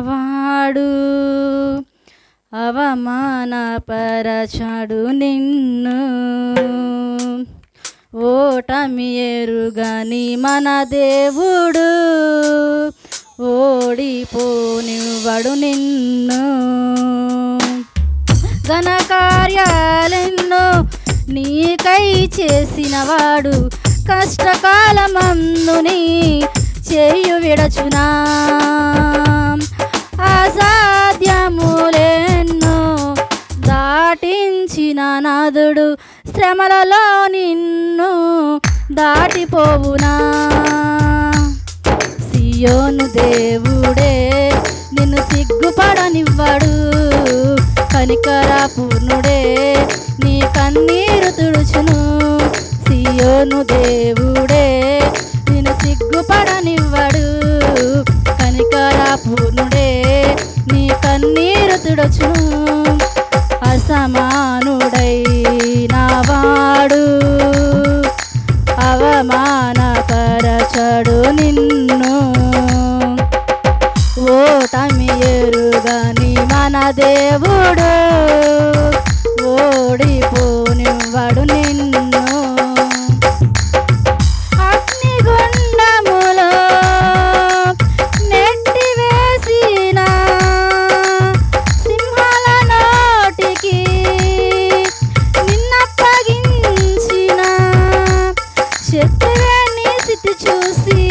వాడు అవమానపరచాడు నిన్ను. ఓటమి ఎరుగని మన దేవుడు ఓడిపోనివ్వడు నిన్ను. ఘనకార్యాలెన్నో నీకై చేసినవాడు కష్టకాలమందుని చేయు విడచునా. దాటించిన నాదుడు శ్రమలలో నిన్ను దాటిపోవునా. సియోను దేవుడే నిన్ను సిగ్గుపడనివ్వడు. కనికరాపూర్ణుడే నీ కన్నీరు తుడుచును. సియోను దేవుడే నిన్ను సిగ్గుపడనివ్వడు. కనికరాపూర్ణుడే నీ కన్నీరు తుడుచును. చక్కరాన్ని నీ చూసి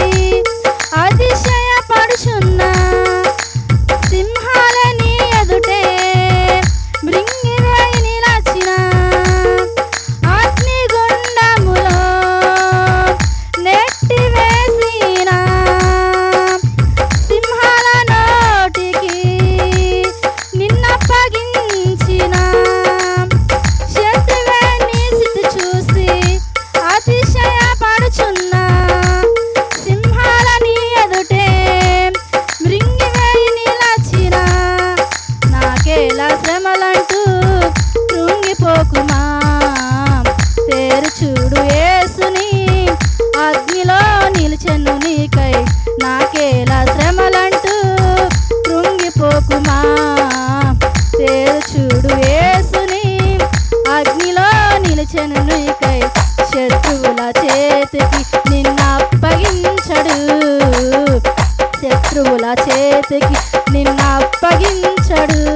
చేతికి నిన్నప్పగించడు. శత్రువుల చేతికి నిన్నప్పగించడు.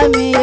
i me